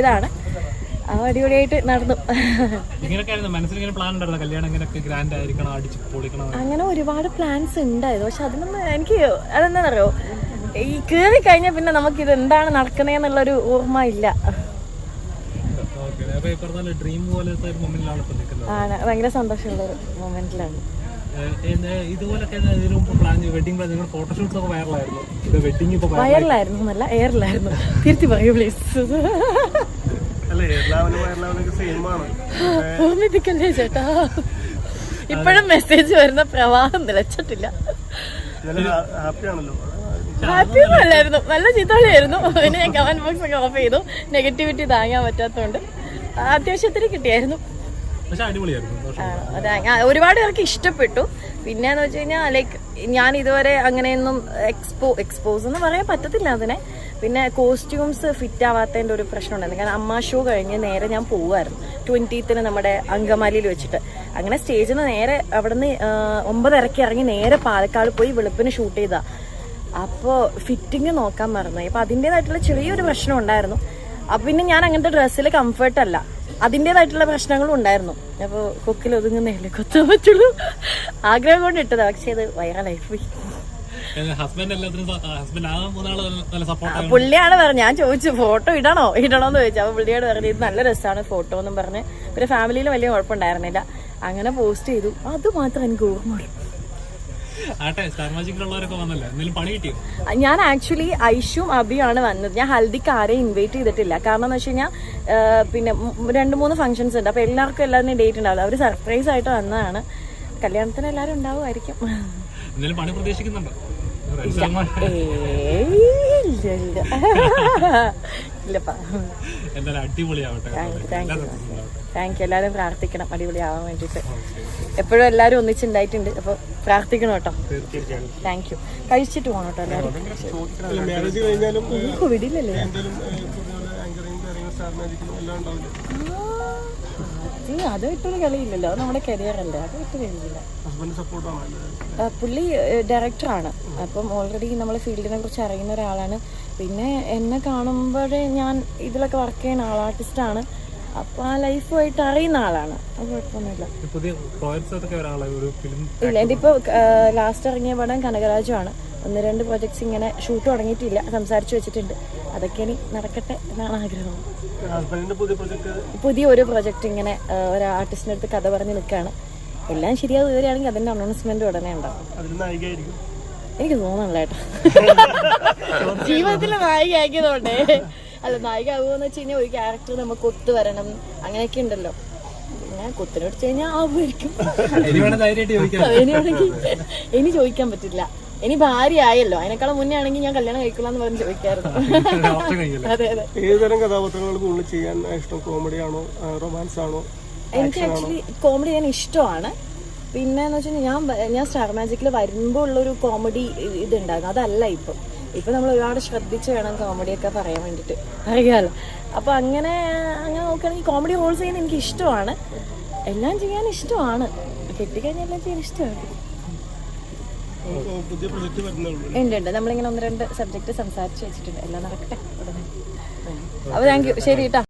ഇതാണ്. ആ അടിപൊളിയായിട്ട് നടന്നു. അങ്ങനെ ഒരുപാട് പ്ലാൻസ് ഉണ്ടായിരുന്നു. പക്ഷെ അതിനൊന്നും എനിക്ക് അതെന്താണെന്നറിയോ ഈ കയറി കഴിഞ്ഞാൽ പിന്നെ നമുക്ക് ഇത് എന്താണ് നടക്കണേന്നുള്ളൊരു ഓർമ്മ ഇല്ല. ആണ്. ഭയങ്കര സന്തോഷമുള്ള ഒരു മൊമെന്റിലാണ് ഇതുപോലൊക്കെ ഇതിനു മുമ്പ് പ്ലാൻ വെഡിങ് പ്ലാൻ നിങ്ങളുടെ ഫോട്ടോഷൂട്ട്സ് ഒക്കെ വൈറലായിരുന്നു ഇത് വെഡിങ് ഇപ്പൊ viral- എന്നല്ല എയറിലായിരുന്നു തിരുത്തി പറയൂ പ്ലീസ് അല്ലേ എല്ലാവരും എല്ലാവരും സെയിം ആണ്. ഓർമ്മിപ്പിക്കല്ലേ ചേട്ടാ? ഇപ്പോഴും മെസ്സേജ് വരുന്ന പ്രവാഹം നിലച്ചിട്ടില്ല. നല്ല ഹാപ്പി ആണല്ലോ. ഹാപ്പി ഒന്നും അല്ലായിരുന്നു നല്ല ചിത്രമായിരുന്നു പിന്നെ ഞാൻ കമന്റ് ബോക്സ് ഒക്കെ ഓഫ് ചെയ്തു. നെഗറ്റിവിറ്റി താങ്ങാൻ പറ്റാത്തതുകൊണ്ട്. അത്യാവശ്യത്തിന് കിട്ടിയായിരുന്നു. ഒരുപാട് പേർക്ക് ഇഷ്ടപ്പെട്ടു. പിന്നെന്ന് വെച്ച് കഴിഞ്ഞാൽ ലൈക്ക് ഞാൻ ഇതുവരെ അങ്ങനെയൊന്നും എക്സ്പോ എക്സ്പോസ് എന്ന് പറയാൻ പറ്റത്തില്ല അതിനെ. പിന്നെ കോസ്റ്റ്യൂംസ് ഫിറ്റ് ആവാത്തതിന്റെ ഒരു പ്രശ്നം ഉണ്ടായിരുന്നു കാരണം അമ്മ ഷോ കഴിഞ്ഞ് നേരെ ഞാൻ പോവുമായിരുന്നു ട്വന്റീത്തിന് നമ്മുടെ അങ്കമാലിയിൽ വെച്ചിട്ട്. അങ്ങനെ സ്റ്റേജിൽ നിന്ന് നേരെ അവിടുന്ന് ഒമ്പതരക്ക് ഇറങ്ങി നേരെ പാലക്കാട് പോയി വെളുപ്പിന് ഷൂട്ട് ചെയ്താ. അപ്പോൾ ഫിറ്റിംഗ് നോക്കാൻ മറന്നു അപ്പോൾ അതിന്റെതായിട്ടുള്ള ചെറിയൊരു പ്രശ്നം ഉണ്ടായിരുന്നു. അപ്പം പിന്നെ ഞാൻ അങ്ങനത്തെ ഡ്രസ്സിൽ കംഫർട്ട് അല്ല. അതിന്റെതായിട്ടുള്ള പ്രശ്നങ്ങളും ഉണ്ടായിരുന്നു. അപ്പോൾ കൊക്കിൽ ഒതുങ്ങുന്നതല്ലേ കൊത്താൻ പറ്റുള്ളൂ. ആഗ്രഹം കൊണ്ട് ഇട്ടതാ പക്ഷേ അത് വൈറലായി പോയി. പുള്ളിയാണ് പറഞ്ഞത്. ഞാൻ ചോദിച്ചു ഫോട്ടോ ഇടണോ? ഇടണോ എന്ന് ചോദിച്ചു. അപ്പൊ പുള്ളിയോട് പറഞ്ഞു ഇത് നല്ല രസമാണ് ഫോട്ടോ എന്നും പറഞ്ഞ്. പിന്നെ ഫാമിലിയിൽ വലിയ കുഴപ്പമുണ്ടായിരുന്നില്ല. അങ്ങനെ പോസ്റ്റ് ചെയ്തു. അത് മാത്രം എനിക്ക് ഓർമ്മയുള്ളൂ ഞാൻ ആക്ച്വലി ഐഷും അബിയാണ് വന്നത്. ഞാൻ ഹൽദിക്ക് ആരെയും ഇൻവൈറ്റ് ചെയ്തിട്ടില്ല. കാരണം എന്ന് വെച്ച് കഴിഞ്ഞാൽ പിന്നെ രണ്ട് മൂന്ന് ഫംഗ്ഷൻസ് ഉണ്ട്. അപ്പൊ എല്ലാവർക്കും എല്ലാവരും ഡേറ്റ് ഉണ്ടാവില്ല. അവർ സർപ്രൈസ് ആയിട്ട് വന്നതാണ്. കല്യാണത്തിന് എല്ലാവരും ഉണ്ടാവുമായിരിക്കും. പണി പ്രതീക്ഷിക്കുന്നുണ്ടോ? അടിപൊളിയാവട്ടെ. താങ്ക് യു എല്ലാവരും പ്രാർത്ഥിക്കണം. അടിപൊളിയാവാൻ വേണ്ടിയിട്ട്. എപ്പോഴും എല്ലാരും ഒന്നിച്ചുണ്ടായിട്ടുണ്ട്. അപ്പൊ പ്രാർത്ഥിക്കണം കേട്ടോ. താങ്ക് യു കഴിച്ചിട്ട് പോകണം കേട്ടോ എല്ലാവരും. ഉണ്ടാവില്ല? അത് വിട്ടൊരു കളിയില്ലല്ലോ. അത് നമ്മുടെ കരിയർ അല്ലേ. അത് വിട്ട് കളിയില്ല സപ്പോർട്ടാണ് അല്ലേ? ആ, പുള്ളി ഡയറക്ടറാണ് അപ്പം ഓൾറെഡി നമ്മൾ ഫീൽഡിനെ കുറിച്ച് അറിയുന്ന ഒരാളാണ്. പിന്നെ എന്നെ കാണുമ്പോഴേ ഞാൻ ഇതിലൊക്കെ വർക്ക് ചെയ്യുന്ന ആൾ ആർട്ടിസ്റ്റാണ് അപ്പോൾ ആ ലൈഫുമായിട്ട് അറിയുന്ന ആളാണ്. കുഴപ്പമൊന്നുമില്ല. ഈ പുതിയ പ്രോജക്ട്സ് ഒക്കെ ഒരാളെ ഒരു ഫിലിം ഇല്ല ഇതിപ്പോൾ ലാസ്റ്റ് ഇറങ്ങിയ പടം കനകരാജുമാണ് ഒന്ന് രണ്ട് പ്രോജക്ട്സ് ഇങ്ങനെ ഷൂട്ട് തുടങ്ങിയിട്ടില്ല സംസാരിച്ചു വെച്ചിട്ടുണ്ട്. അതൊക്കെ ഇനി നടക്കട്ടെ എന്നാണ് ആഗ്രഹം. പുതിയ ഒരു പ്രോജക്റ്റ് ഇങ്ങനെ ഒരു ആർട്ടിസ്റ്റിന്റെ അടുത്ത് കഥ പറഞ്ഞ് നിൽക്കുകയാണ് എല്ലാം ശരിയാവും വരികയാണെങ്കിൽ അതിന്റെ അനൗൺസ്മെന്റ് ഉടനെ ഉണ്ടാവും. എനിക്ക് തോന്നണില്ല കേട്ടോ. ജീവിതത്തിൽ നായിക ആക്കിയതുകൊണ്ടേ അല്ല നായിക ആകുമെന്ന് വെച്ച് കഴിഞ്ഞാൽ ഒരു ക്യാരക്ടർ നമുക്ക് ഒത്തു വരണം. അങ്ങനെയൊക്കെ ഉണ്ടല്ലോ. പിന്നെ കുത്തിനെ പിടിച്ചു കഴിഞ്ഞാൽ ആവുമായിരിക്കും. ഇനി ചോദിക്കാൻ പറ്റില്ല. ഇനി ഭാര്യ ആയല്ലോ. അതിനേക്കാളും മുന്നേ ആണെങ്കിൽ ഞാൻ കല്യാണം കഴിക്കലാന്ന് പറഞ്ഞ് ചോദിക്കായിരുന്നു. കഴിഞ്ഞില്ല അതെ അതെ. ഏതുതരം കഥാപാത്രങ്ങൾ കൂടുതൽ ചെയ്യാൻ ഇഷ്ടം? കോമഡി ആണോ? റൊമാൻസ് ആണോ? എനിക്ക് ആക്ച്വലി കോമഡി ചെയ്യാൻ ഇഷ്ടമാണ്. പിന്നെ എന്ന് വെച്ചാൽ ഞാൻ ഞാൻ സ്റ്റാർ മാജിക്കിൽ വരുമ്പോൾ ഉള്ളൊരു കോമഡി ഇതുണ്ടായിരുന്നു. അതല്ല ഇപ്പം. ഇപ്പം നമ്മൾ ഒരുപാട് ശ്രദ്ധിച്ച് വേണം കോമഡിയൊക്കെ പറയാൻ വേണ്ടിയിട്ട് അറിയാമല്ലോ അപ്പോൾ അങ്ങനെ അങ്ങനെ നോക്കുകയാണെങ്കിൽ കോമഡി റോൾസ് ചെയ്യാൻ എനിക്ക് ഇഷ്ടമാണ്. എല്ലാം ചെയ്യാൻ ഇഷ്ടമാണ്. കെട്ടിക്കഴിഞ്ഞാൽ എല്ലാം ചെയ്യാൻ ഇഷ്ടമാണ്. ഉണ്ട് ഉണ്ട്. നമ്മളിങ്ങനെ ഒന്ന് രണ്ട് സബ്ജക്ട് സംസാരിച്ച് വെച്ചിട്ടുണ്ട്. എല്ലാം നടക്കട്ടെ. ഉടനെ. അപ്പോൾ താങ്ക് യു ശരി കേട്ടോ